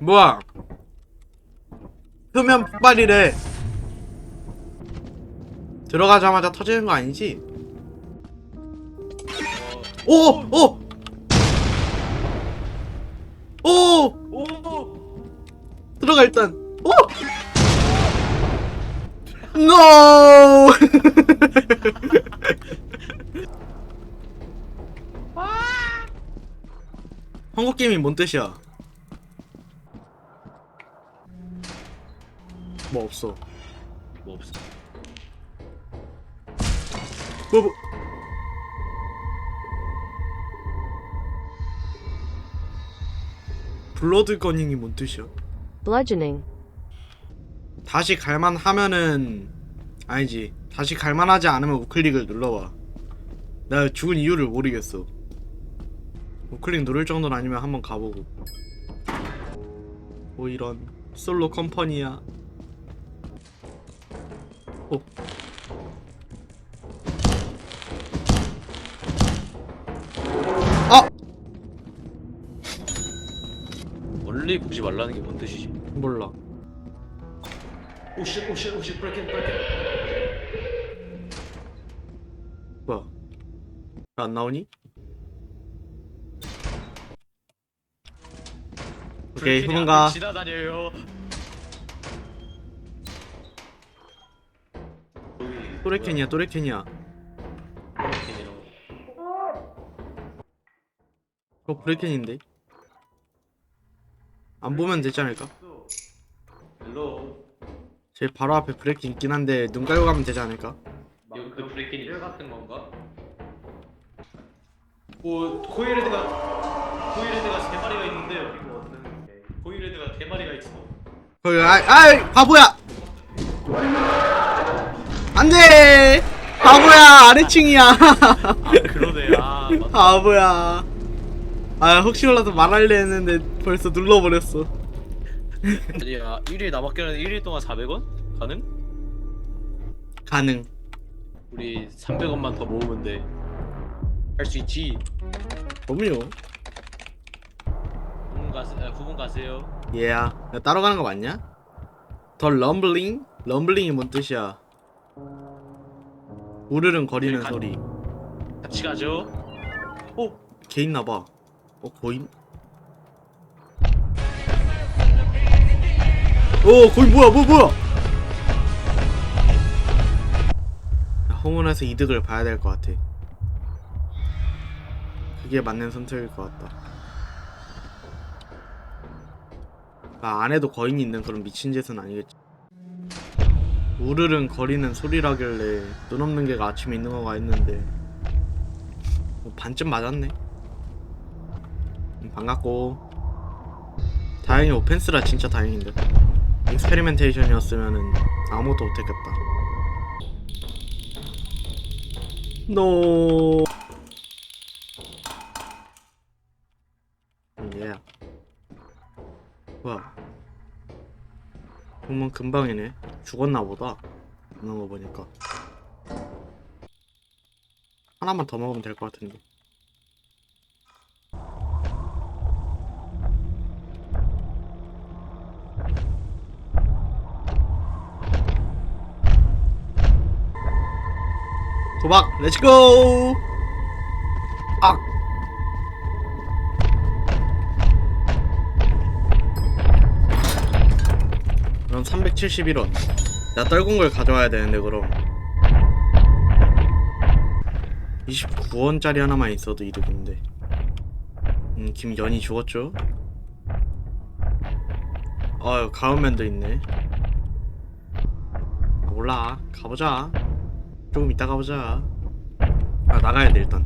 뭐야? 표면 폭발이래. 들어가자마자 터지는 거 아니지? 오! 오! 오! 오! 들어가 일단. 오! NO! 한국 게임이 뭔 뜻이야? 뭐 없어. 뭐 없어. 뭐, 뭐. 블러드 거닝이 뭔 뜻이야? bludgeoning, 다시 갈만 하면은 아니지. 다시 갈만하지 않으면 우클릭을 눌러봐. 나 죽은 이유를 모르겠어. 우클릭 누를 정도는 아니면 한번 가보고. 뭐 이런 솔로 컴퍼니야. 오. 아 원래 보지 말라는 게 뭔 뜻이지? 몰라. 오씨 오씨 오씨 브레이킹 브레이킹. 뭐야? 왜안 나오니? 오케이 후문가 지나다녀요. 또레켄이야 브레이킹이라고. 그거 브레켄인데 안 보면 되지 않을까? 헬로. 제 바로 앞에 브레켄 있긴 한데 눈 깔고 가면 되지 않을까? 여기 그 브레이킹이 일 같은 건가? 오 코일헤드가 코일헤드가 세 마리가 있는데요. 이거 어떤 코일헤드가 세 마리가 있어. 거기 아이 아이 바보야 안돼 바보야 아래층이야 아 그러네. 아 맞다. 바보야 아 혹시 몰라서 말할래 했는데 벌써 눌러버렸어 아니야 1일 남았긴 한데 1일 동안 400원? 가능? 가능 우리 300원만 더 모으면 돼. 할 수 있지. 그럼요 부분 가세, 아, 부분 가세요. 얘야 야, 따로 가는 거 맞냐? 더 럼블링? 럼블링이 뭔 뜻이야 우르릉 거리는 가- 소리. 같이 가죠. 오, 개 있나봐. 어 고임? 오 거기 뭐야 뭐 뭐야! 야, 홍원에서 이득을 봐야 될 것 같아. 그게 맞는 선택일 것 같다. 아 안에도 거인이 있는 그런 미친 짓은 아니겠지 우르릉 거리는 소리라길래 눈 없는 개가 아침에 있는 거가 했는데 뭐 반쯤 맞았네. 음, 반갑고. 다행히 오펜스라 진짜 다행인데. 익스페리멘테이션이었으면은 아무것도 못했겠다. 노 음, 얘야 뭐야 공문 금방이네. 죽었나 보다. 먹는 거 보니까. 하나만 더 먹으면 될 것 같은데. 도박 렛츠고 371원. 나 떨군 걸 가져와야 되는데 그럼. 29원짜리 하나만 있어도 이득인데. 음 김연이 죽었죠? 아유 가운맨도 있네. 아, 몰라. 가보자. 조금 이따 가보자. 아 나가야 돼 일단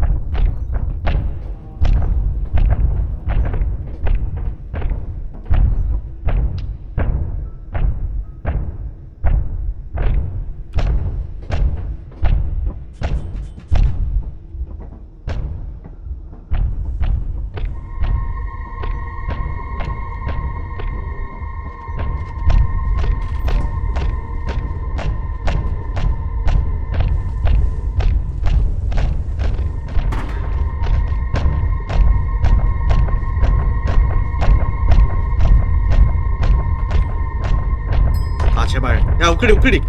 우클릭 우클릭.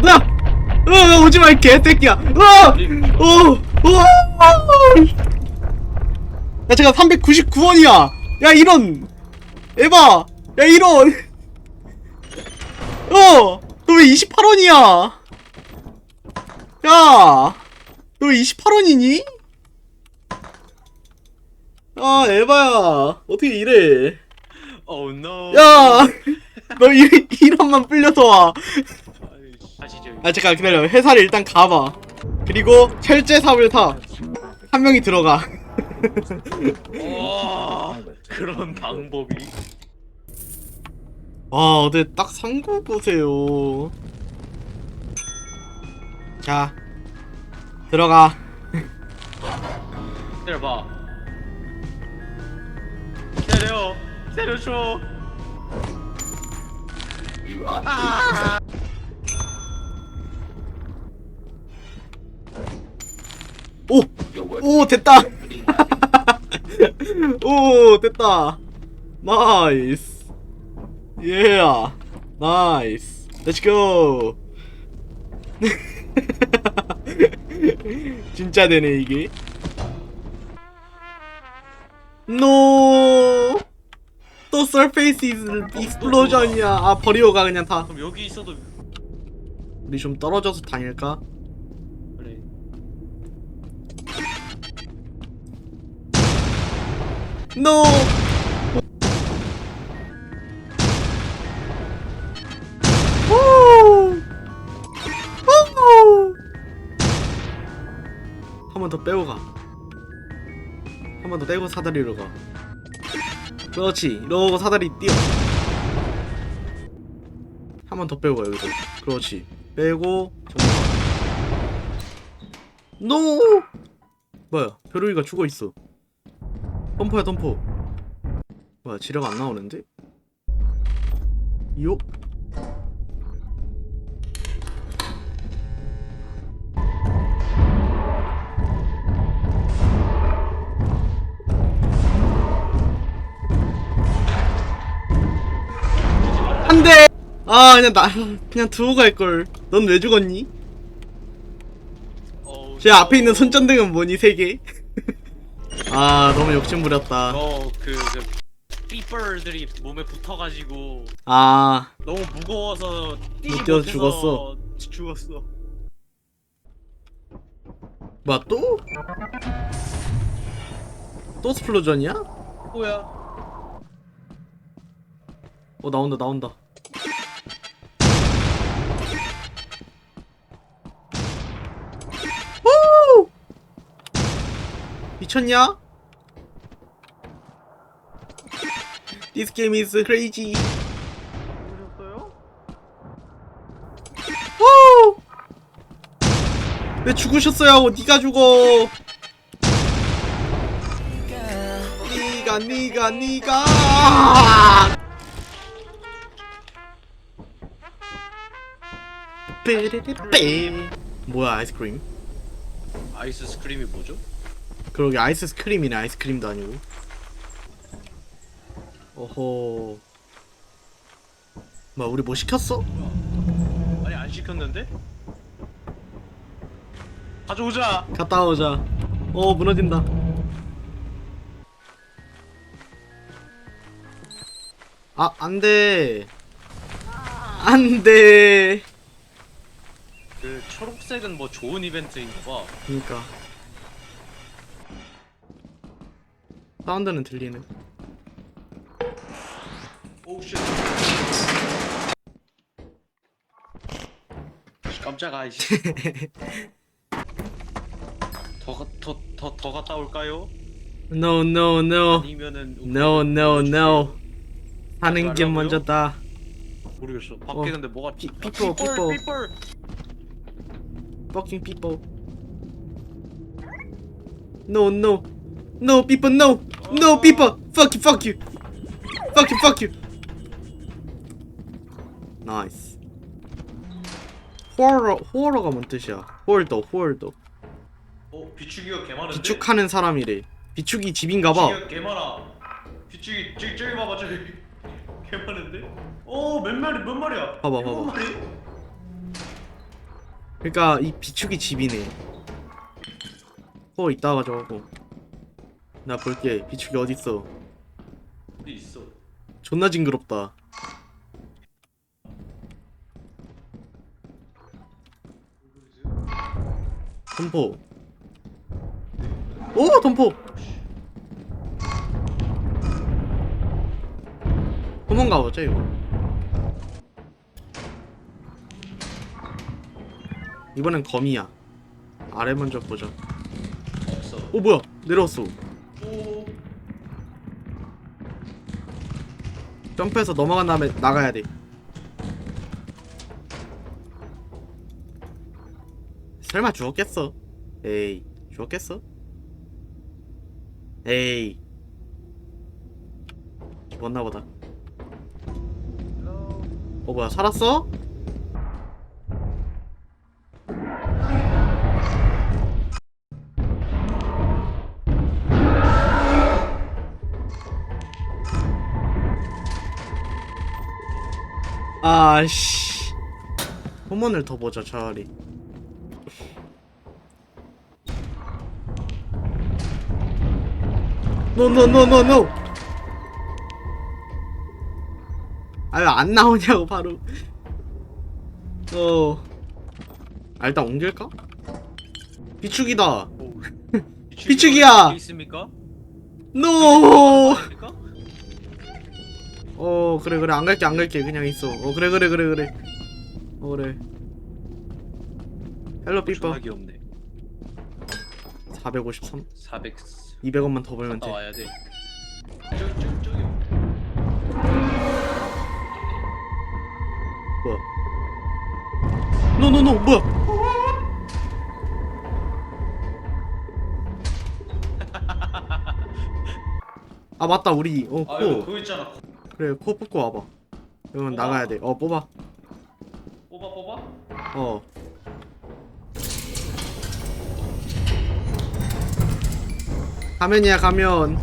뭐야 어 오지마 이 개새끼야. 어어어! 야 잠깐 399원이야. 야 이런. 에바. 야 이런. 어너 왜 28원이야? 야너 왜 28원이니? 아 에바야 어떻게 이래 Oh no. 야, 너 이, 이런만 불려서 와. 가시죠. 아, 잠깐 기다려. 회사를 일단 가봐. 그리고 철제삽을 타. 한 명이 들어가. 와 그런 방법이. 와, 어제 딱 상고 보세요. 자, 들어가. 때려봐. 때려. 때려줘. 오, 오, 됐다. 오, 됐다. 나이스. 예, 나이스. 렛츠 고. 진짜 되네 이게. 노. 또 서페이스 익스플로전이야. 아 버리고 가 그냥 다. 그럼 여기 있어도 우리 좀 떨어져서 다닐까? 그래. 노. 한 번 더 빼고 가. 한 번더 빼고 사다리로 가. 그렇지. 이러고 사다리 뛰어. 한 번 더 빼고 가 여기서. 그렇지. 빼고. 노. 뭐야? 벼루이가 죽어 있어. 덤퍼야 덤퍼. 뭐야 지력 안 나오는데? 요? 안돼. 아 그냥 나 그냥 두고 갈 걸. 넌 왜 죽었니? 어우, 제 앞에 있는 손전등은 뭐니 세 개? 아 너무 욕심 부렸다. 어그 그 삐뻘들이 몸에 붙어가지고 아 너무 무거워서 뛰지 못 뛰어서 못해서 죽었어. 죽었어. 뭐야 또? 또 스플로전이야? 뭐야? 어 나온다 나온다 오! 미쳤냐? This game is crazy 그러셨어요? 오! 왜 죽으셨어요 니가 죽어 니가 니가 니가 삐리리삐. 뭐야 아이스크림 아이스 스크림이 뭐죠? 그러게 아이스크림이네 아이스크림도 아니고 어허 뭐야 우리 뭐 시켰어? 아니 안 시켰는데? 가져오자. 갔다 오자 어 무너진다 아 안돼 안돼 그 초록색은 뭐 좋은 이벤트인가 봐. 그니까 사운드는 들리네 오우 쉣. 깜짝아 이씨. 더더더 더 갔다 올까요? No no no 아니면은 No no no 하는 게 말라고요? 먼저다 모르겠어. 밖에 어. 근데 뭐가 피- 아, 피뽀, 피뽀. 삐뻘. Fucking people. No, no, no, people, no, no, people. Fuck you, fuck you, fuck you, fuck you. Nice. 호러, 호러가 뭔 뜻이야? 홀더, 홀더. 어 비축이가 개 많은데. 비축하는 사람이래. 비축이 집인가봐. 비축이가 개 많아. 뒤쪽이 저기 저기 봐봐 저기 개 많은데? 어몇 마리 몇 마리야? 봐봐, 봐봐. 그러니까 이 비축이 집이네. 코 이따 가져가고. 나 볼게. 비축이 어디 있어? 어디 있어? 존나 징그럽다. 덤포. 오 덤포. 도망가 보자 이거. 이번엔 거미야. 아래 먼저 보자. 없어. 오 뭐야 내려왔어. 오. 점프해서 넘어간 다음에 나가야 돼. 설마 죽었겠어? 에이, 죽었겠어? 에이, 죽었나 보다. 어 뭐야 살았어? 아씨 후문을 더 보자 차라리 노노노노노 아유 안 나오냐고 바로 어 아, 일단 옮길까? 비축이다 비축이야! 있습니까? 노? 어 그래 그래. 안 갈게 안 갈게. 그냥 있어. 어 그래 그래 그래 그래. 어 그래. 헬로 삐빠 전화기 없네. 453 400. 200원만 더 벌면 갔다 돼. 와야 돼. 저기. 뭐야? 노노노 뭐야? 아 맞다. 우리 어아 여기 코 그거 있잖아. 그래 코 뽑고 와봐 이러면 뽑아? 나가야 돼어 뽑아 뽑아 뽑아. 어 가면이야 가면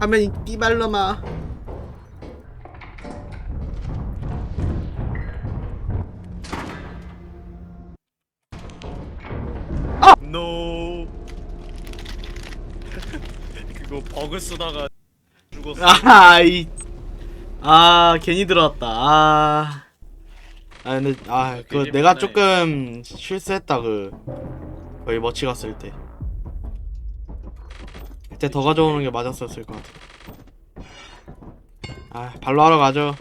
가면이 띠발러마 노. 그거 버그 쓰다가 죽었어. 아이 아 괜히 들어왔다. 아. 아 근데 아 그 괜히 내가. 조금 실수했다 그. 거의 머치 갔을 때. 그때 더 가져오는 게 맞았었을 것 같아. 아 발로 하러 가죠